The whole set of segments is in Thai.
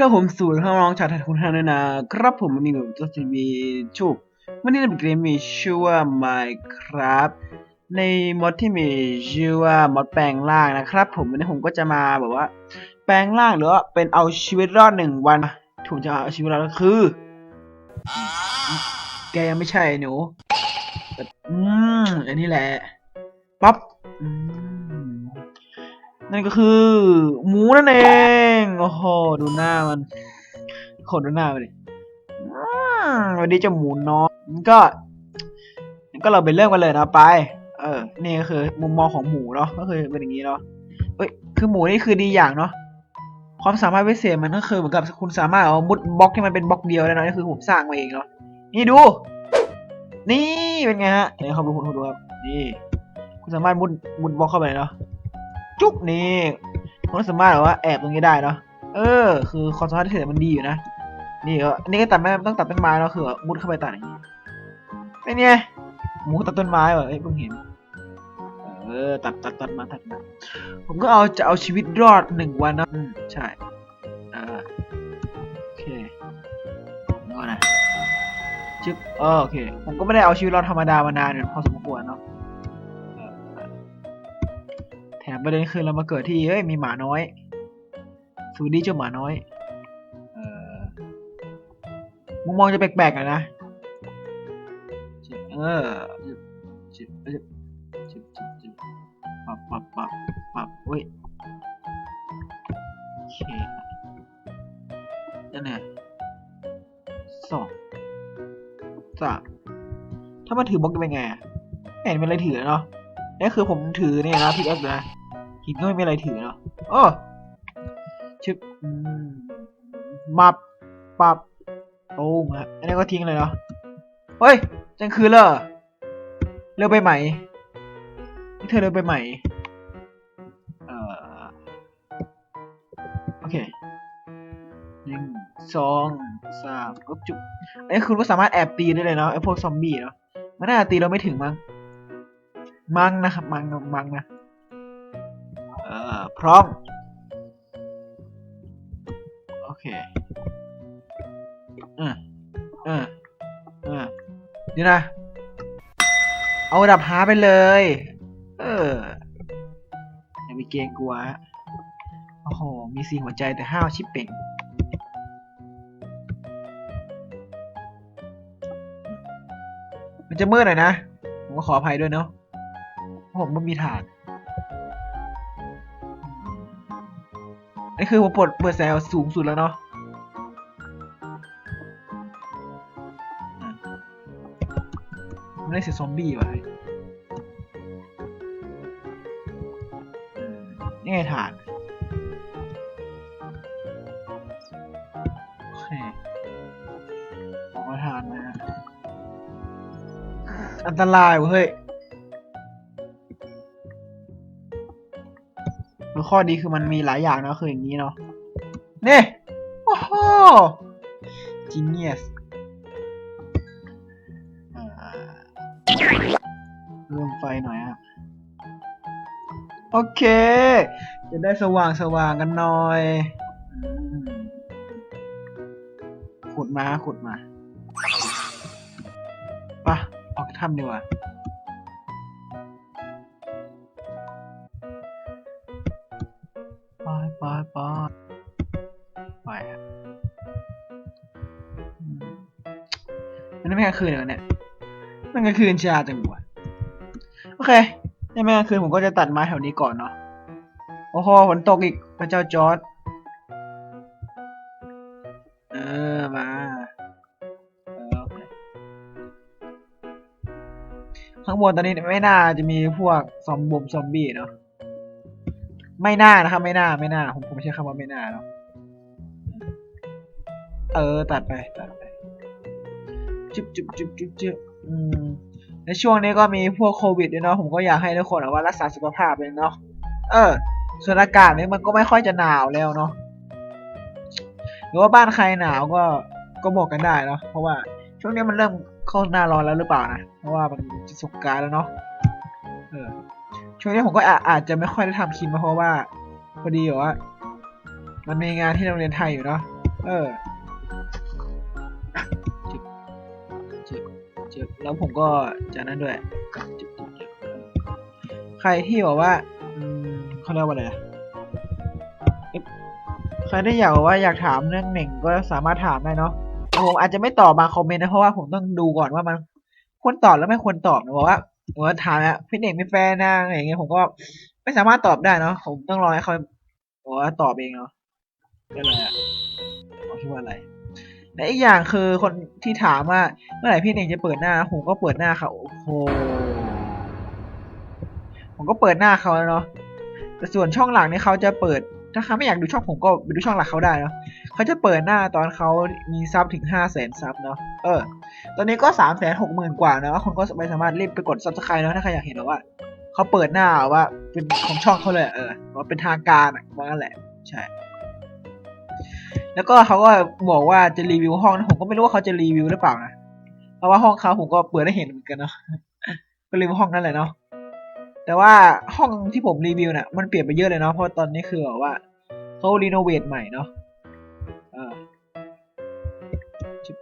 ครับผมสู่ท่านรองชาวไทยคุณทานด้วยนะครับผมวันนี้ผมจะมีชูวันนี้เป็นเกมมีชื่อว่า Minecraft ในมอดที่มีชื่อว่ามอดแปลงร่างนะครับ ผมวันนี้ผมก็จะมาแบบว่า แปลงร่างหรือว่าเป็นเอาชีวิตรอดหนึ่งวันถูกจะเอาชีวิตรอดก็คือ แกยังไม่ใช่หนูอืมอันนี้แหละปั๊บอืม นั่นก็คือ หมูนั่นเอง โอ้โห ดูหน้ามันขนดูหน้าไปดิวันนี้จะหมูน้อยก็ก็เราไปเริ่มกันเลยนะไป เออ นี่ก็คือ มุมมองของหมูเนาะ ก็คือเป็นอย่างนี้เนาะ เอ้ย คือหมูนี่คือดีอย่างเนาะ ความสามารถพิเศษมันก็คือเหมือนกับคุณสามารถเอามุดบล็อกที่มันเป็นบล็อกเดียวได้เนอะนี่คือผมสร้างมาเองเนาะ นี่ดู นี่เป็นไงฮะเดี๋ยวเขาดูคุณดูครับ นี่ คุณสามารถมุดมุดบล็อกเข้าไปเนาะ จุ๊บนี่ผมสามารถแบบว่าแอบตรงนี้ได้เนาะเออ คือความสามารถที่เสร็จมันดีอยู่นะนี่ก็อันนี้ก็ตัดไม่ต้องตัดต้นไม้แล้วคือมุดเข้าไปตัดอย่างนี้เป็นไงหมูตัดต้นไม้เหรอเอ้เพิ่งเห็นเออตัดตัดตัดมาตัดมาผมก็เอาจะเอาชีวิตรอดหนึ่งวันนะใช่อ่าโอเคก็นะจึ๊บเออโอเค ผมก็ไม่ได้เอาชีวิตรอดธรรมดามานานเนี่ยพอสมควรเนาะ แถมประเด็นคือเรามาเกิดที่เอ้ยมีหมาน้อยสวัสดีเจ้าหมาน้อยเออมุมมองจะแปลกๆหน่อยนะเออจิบจิบจิบจิบจิบปับปับปับปับเว้ยโอเคนั่นแหละสองสามถ้ามาถือบล็อกจะเป็นไงอะไม่เห็นเป็นอะไรถือเนาะ นี่คือผมถือเนี่ยนะพิกเอฟนะหินก็ไม่มีอะไรถือเนาะโอ้ชึบมับปับโอ้มฮะอันนี้ก็ทิ้งเลยเนาะเฮ้ยจังคืนเลยเร็วไปไหมนี่เธอเร็วไปไหมเอ่อโอเคหนึ่งสองสามก็จุบอันนี้คุณก็สามารถแอบตีได้เลยเนาะไอ้พวกซอมบี้เนาะมันน่าตีเราไม่ถึงมั้ง มังนะครับมังมังนะเอ่อพร้อม โอเคเออเออเออเดี๋ยวนะ เอาดับหาไปเลย เอออย่าไปเกรงกลัวโอ้โห มีสีหัวใจแต่ห้าวชิปเป่งมันจะมืดหน่อยนะ ผมก็ขออภัยด้วยเนาะ ผมไม่มีฐานนี่คือผมปลดเปิดแซลสูงสุดแล้วเนาะไม่ได้เสียซอมบี้ว่ะนี่ไงฐานโอเคขออกมาฐานนะฮะอันตรายเว้ย ข้อดีคือมันมีหลายอย่างนะคืออย่างนี้เนาะนี่โอ้โห genius อ่าเริ่มไฟหน่อยฮะโอเค จะได้สว่างสว่างกันหน่อยขุดมาขุดมาปะออกถ้ำดีกว่า กลางคืนเหรอเนี่ย มันกลางคืนชาจังหวะโอเคในไม่กลางคืนผมก็จะตัดไม้แถวนี้ก่อนเนาะ โอ้โหฝนตกอีกพระเจ้าจอร์ดเออมาข้างบนตอนนี้ไม่น่าจะมีพวกซอมบมซอมบี้เนาะไม่น่านะครับ ไม่น่าไม่น่าผมผมใช้คำว่าไม่น่าเนาะเออ ตัดไปตัดไป จุบจุบจุบจุบจุบอืมในช่วงนี้ก็มีพวกโควิดด้วยเนาะผมก็อยากให้ทุกคนว่ารักษาสุขภาพเลยเนาะเออ ส่วนอากาศนี้มันก็ไม่ค่อยจะหนาวแล้วเนาะหรือว่าบ้านใครหนาวก็ก็บอกกันได้เนาะเพราะว่าช่วงนี้มันเริ่มเข้าหน้าร้อนแล้วหรือเปล่านะเพราะว่ามันจะสงกรารแล้วเนาะเออช่วงนี้ผมก็อาอาจจะไม่ค่อยได้ทำคลิปมาเพราะว่าพอดีว่ามันมีงานที่โรงเรียนไทยอยู่เนาะเออ จึบแล้วผมก็จากนั้นด้วยจึบจึบจึบใครที่บอกว่าเขาเรียกว่าอะไรนะใครที่อยากว่าอยากถามเรื่องเหน่งก็สามารถถามได้เนาะผมอาจจะไม่ตอบบางคอมเมนต์นะเพราะว่าผมต้องดูก่อนว่ามันควรตอบแล้วไม่ควรตอบนะบอกว่าผมว่าถามอะพี่เหน่งเป็นแฟนนะอะไรอย่างเงี้ยผมก็ไม่สามารถตอบได้เนาะผมต้องรอให้เขาบอกว่าตอบเองเนาะก็เลยอะเขาคิดว่าอะไร และอีกอย่างคือคนที่ถามว่าเมื่อไหร่พี่เหน่งจะเปิดหน้าผมก็เปิดหน้าเขาโอ้โหผมก็เปิดหน้าเขาแล้วเนาะแต่ส่วนช่องหลังนี่เขาจะเปิดถ้าเขาไม่อยากดูช่องผมก็ไปดูช่องหลักเขาได้เนาะเขาจะเปิดหน้าตอนเขามีซับถึงห้าแสนซับเนาะเออ ตอนนี้ก็สามแสนหกหมื่นกว่านะคนก็ไม่สามารถรีบไปกดซับสไครต์นาะถ้าใครอยากเห็นว่าเขาเปิดหน้าว่าเป็นของช่องเขาเลยเออว่าเป็นทางการอะว่างั้นแหละ ใช่ แล้วก็เขาก็บอกว่าจะรีวิวห้องนะผมก็ไม่รู้ว่าเขาจะรีวิวหรือเปล่านะเพราะว่าห้องเขาผมก็เปิดได้เห็นเหมือนกันเนาะก็รีวิวห้องนั่นแหละเนาะแต่ว่าห้องที่ผมรีวิวเนี่ยมันเปลี่ยนไปเยอะเลยเนาะเพราะตอนนี้คือแบบว่าเขารีโนเวทใหม่เนาะเออจึ๊บ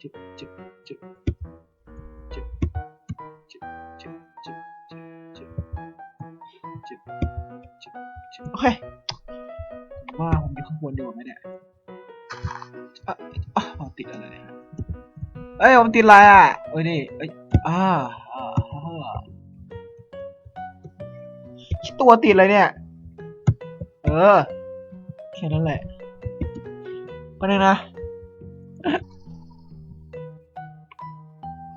จึ๊บจึ๊บจึ๊บจึ๊บจึ๊บจึ๊บจึ๊บจึ๊บจึ๊บจึ๊บจึ๊บโอเค ว่าผมอยู่ข้างบนดีกว่าไหมเนี่ยอ๋อติดอะไรเนี่ยเอ้ยผมติดอะไรอะเอ้ยนี่เอ้ยอ่าอ่าตัวติดเลยเนี่ย เออ แค่นั้นแหละก็เลยนะ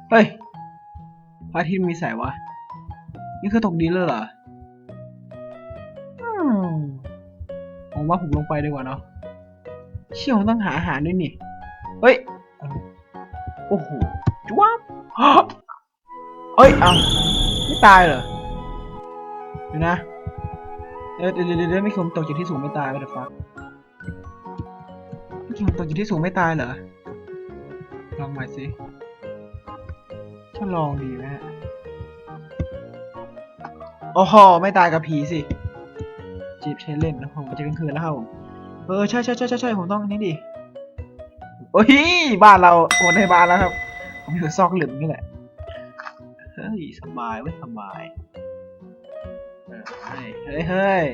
เฮ้ยพระอาทิตย์มีแสงวะ นี่คือตกดินเลยเหรอ ผมว่าผมลงไปดีกว่าเนาะเชี่ยวต้องหาอาหารด้วยนี่ เฮ้ย โอ้โหจวบเฮ้ย เอาไม่ตายเหรอเดี๋ยวนะเดี๋ยวเดี๋ยวเดี๋ยวไม่ผมตกจากที่สูงไม่ตายไปเดี๋ยวฟักไม่ผมตกจากที่สูงไม่ตายเหรอ ลองใหม่สิถ้าลองดีไหมฮะโอ้โหไม่ตายกับผีสิ จีบใช้เล่นนะผมจะกลางคืนแล้วครับเออใช่ใช่ใช่ใช่ใช่ผมต้องนี้ดิโอ้ยบ้านเราโอนในบ้านแล้วครับผมอยู่ซอกหลืมนี่แหละเฮ้ยสบายเว้ยสบายเฮ้ยเฮ้ยเฮ้ย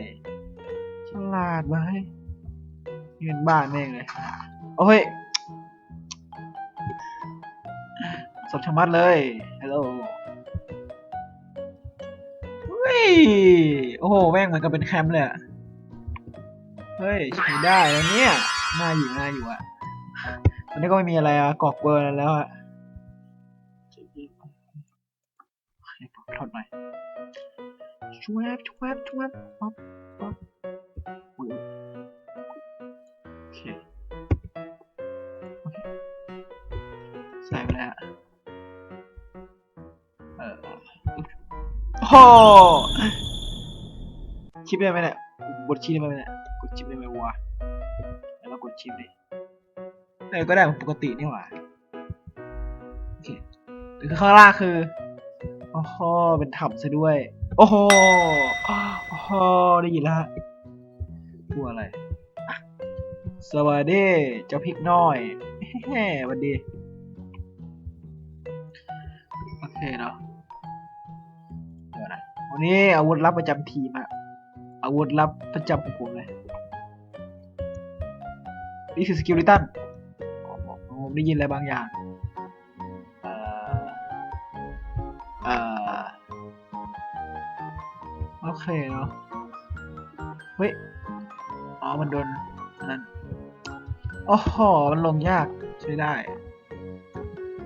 ฉลาดไหมเงินบ้านแม่งเลยโอ้ยสดชะมัดเลยฮัลโหล โอ้โหแม่งเหมือนกับเป็นแคมป์เลยอะเฮ้ยใช้ได้แล้วเนี่ยน่าอยู่น่าอยู่อะตอนนี้ก็ไม่มีอะไรอะกรอกเบอร์แล้วอะโอเคถอดหน่อยชวบชวบชวบป๊อปป๊ โหชิปได้ไหมเนี่ยกดชิปได้ไหมเนี่ยกดชิปได้ไหมวะแล้วเรากดชิปดิเออก็ได้ปกตินี่หว่าโอเคแต่คือข้างล่างคือโอ้โหเป็นถ้ำซะด้วย โอ้โหโอ้โหได้ยินแล้วฮะตัวอะไรสวัสดีเจ้าพริกน้อยแฮ่สวัสดี โอเคเนาะ วันนี้อาวุธลับประจำทีมอะอาวุธลับประจำของผมเลยนี่คือสกิลลิตันผมได้ยินอะไรบางอย่างเอ่อเอ่อโอเคเนาะเฮ้ยอ๋อมันโดนนนั่นโอ้โหมันลงยากใช้ได้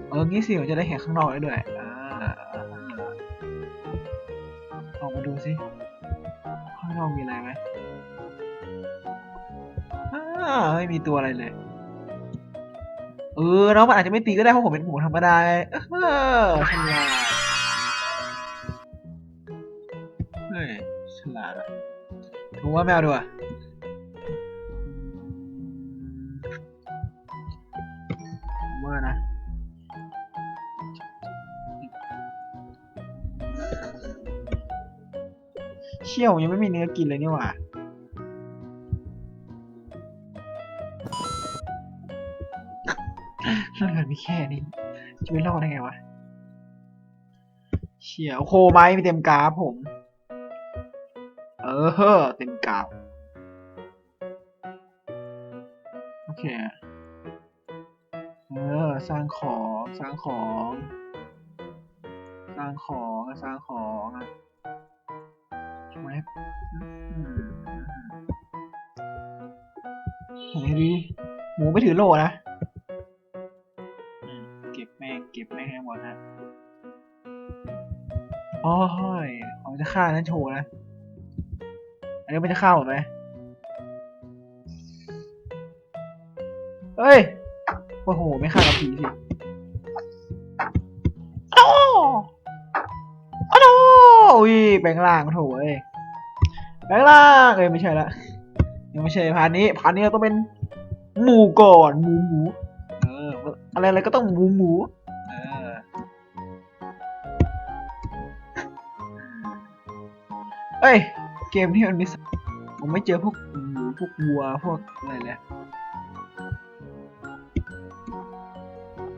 เอองี้สิผมจะได้เห็นข้างนอกได้ด้วย สิข้างนอกมีอะไรไหมอ่าไม่มีตัวอะไรเลย เออน้องมันอาจจะไม่ตีก็ได้เพราะผมเป็นหมูธรรมดาเออฉลาดเฮ้ยฉลาดอะผมว่าไม่เอาดีกว่าผมว่านะ เชี่ยวยังไม่มีเนื้อกินเลยนี่หว่าเลือดมีแค่นี้จะไปรอดได้ไงวะ เชี่ยวโคไม้มีเต็มกราฟผม เออเฮ้อเต็มกราฟโอเค เออ สร้างของ สร้างของ สร้างของ สร้างของอะ ใช่ไหมอืมไหนดิหมูไม่ถือโล่นะอืมเก็บแม่งเก็บแม่งให้หมดนะโอ้ยเขาจะฆ่านั้นโชว์นะ อันนี้มันจะฆ่าหมดไหมเฮ้ย โอ้โห ไม่ฆ่ากับผีสิโอ้โอ้โหอุ้ยแบงล่างโถเอ้ย แบงล่างเอ้ยไม่ใช่ละยังไม่ใช่พาร์ทนี้พาร์ทนี้เราต้องเป็นหมูก่อนหมูหมูเอออะไรอะไรก็ต้องหมูหมูเออเอ้ยเกมที่มันมีผมไม่เจอพวกหมูพวกวัวพวกอะไรเลย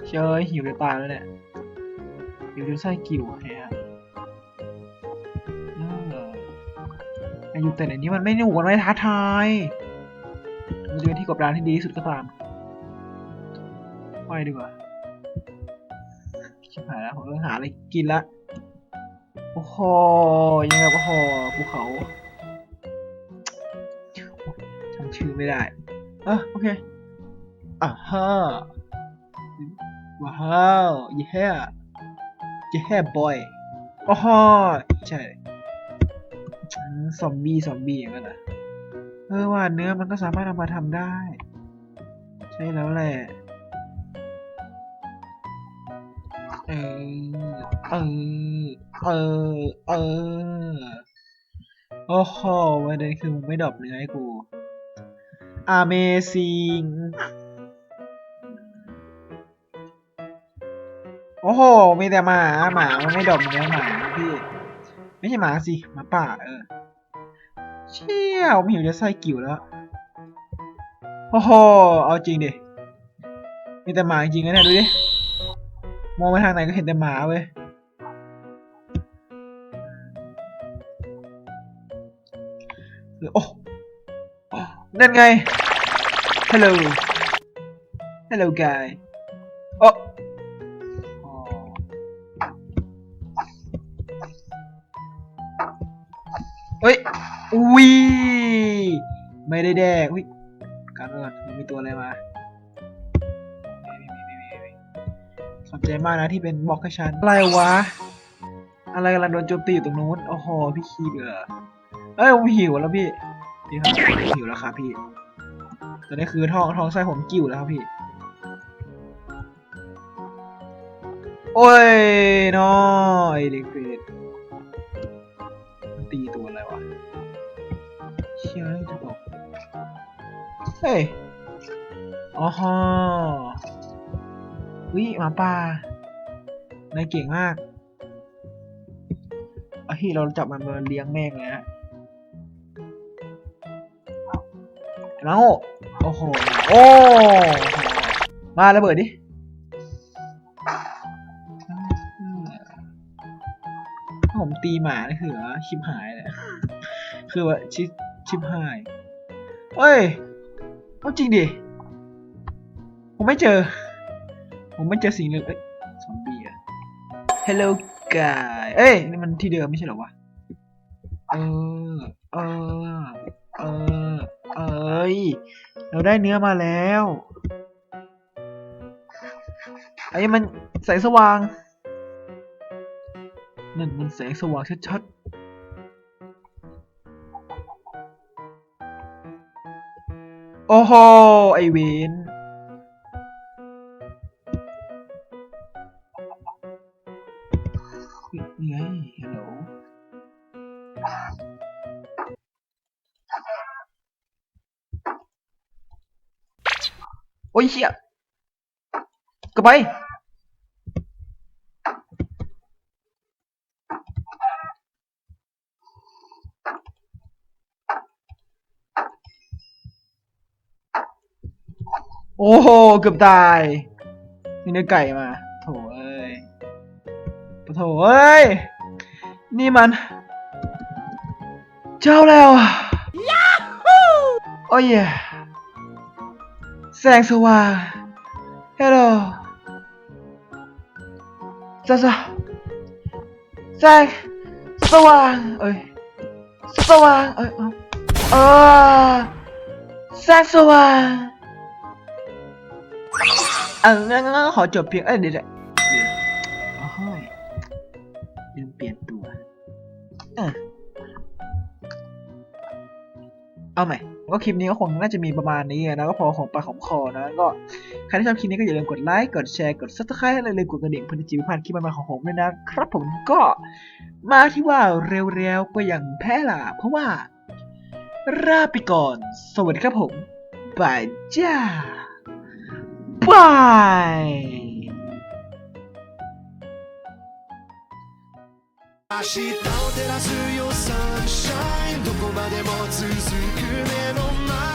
เชยหิวจะตายแล้วเนี่ยหิวจนไส้กิ่วแฮะ อยู่แต่ในนี้มันไม่หนุกมันไม่ท้าทายมันจะเป็นที่กบดานที่ดีที่สุดก็ตามไปดีกว่าชิบหายแล้วผมต้องหาอะไรกินละโอ้โหยังไงโอ้โหภูเขาจำชื่อไม่ได้เออโอเคอ่าฮะว้าวเย่เย่บอยโอ้โหใช่ ซอมบี้ซอมบี้อย่างนั้นเหรอเออว่าเนื้อมันก็สามารถเอามาทำได้ ใช่แล้วแหละเออเออเออเออโอ้โหประเด็นคือมึงไม่ดรอปเนื้อให้กู Amazing โอ้โห มีแต่หมา หมา มันไม่ดรอปเนื้อหมาพี่ ไม่ใช่หมาสิ หมาป่า เออ เชี่ยผมหิวจะไส้กิ่วแล้วโอ้โหเอาจริงดิมีแต่หมาจริงๆนะเนี่ยดูดิมองไปทางไหนก็เห็นแต่หมาเว้ยโอ้นั่นไง Hello Hello guy โอ้ เฮ้ยอุ้ยไม่ได้แดกอุ้ยการก่อนมันมีตัวอะไรมาขอบใจมากนะที่เป็นบล็อกให้ฉันอะไรวะ อะไรกำลังโดนโจมตีอยู่ตรงนู้นโอ้โหพี่คีบเหรอเอ้ยผมหิวแล้วพี่พี่ครับหิวแล้วครับพี่ตอนนี้คือท้องท้องไส้ผมกิ่วแล้วครับพี่ โอ้ยน้อยเด็กเปรตมันตีตัว เฮ้ยอ๋อฮะวิหมาป่านายเก่งมากเอาที่เราจับมันมาเลี้ยงแม่งเลยฮะแล้วโอ้โห โอ้ มาระเบิดดิ ผมตีหมานี่คือชิบหายเลย คือว่าชิชิบหาย เฮ้ย เอาจริงดิ ผมไม่เจอ ผมไม่เจอสิ่งเลยเอ้ยซอมบี้อะ Hello guy เอ้ยนี่มันที่เดิมไม่ใช่หรอวะ เออ เออ เออ เอ้ย เราได้เนื้อมาแล้วไอ้มันแสงสว่าง นั่นมันแสงสว่างชัดๆ โอ้โห ไอเวนนี่ไงฮัลโหลโอ้ยเชี่ยกลับไป โอ้โห เกือบตายมีเนื้อไก่มา โถเอ้ยโถเอ้ย นี่มัน เจ้าแล้วยาฮูโอ้ยแสงสว่างฮัลโหลจ้าจ้าแสงสว่างเอ้ย สว่างเอ้ยเอ้าเออแสงสว่าง เอองั้นงั้นขอจบเพียงเอ้ยเดี๋ยวเดี๋ยวเดี๋ยวโอ้ยลืมเปลี่ยนตัวเออเอาใหม่ก็คลิปนี้ก็คงน่าจะมีประมาณนี้นะก็พอของปากของคอนะก็ใครที่ชอบคลิปนี้ก็อย่าลืมกดไลค์กดแชร์กด subscribe และอย่าลืมกดกระดิ่งเพื่อที่จะไม่พลาดคลิปใหม่ๆของผมด้วยนะครับผมก็มาที่ว่าเร็วๆก็อย่างแพ้ล่ะเพราะว่าราไปก่อน สวัสดีครับผมบายจ้า 拜明日を照らすよサンシャインどこまでも続く目の前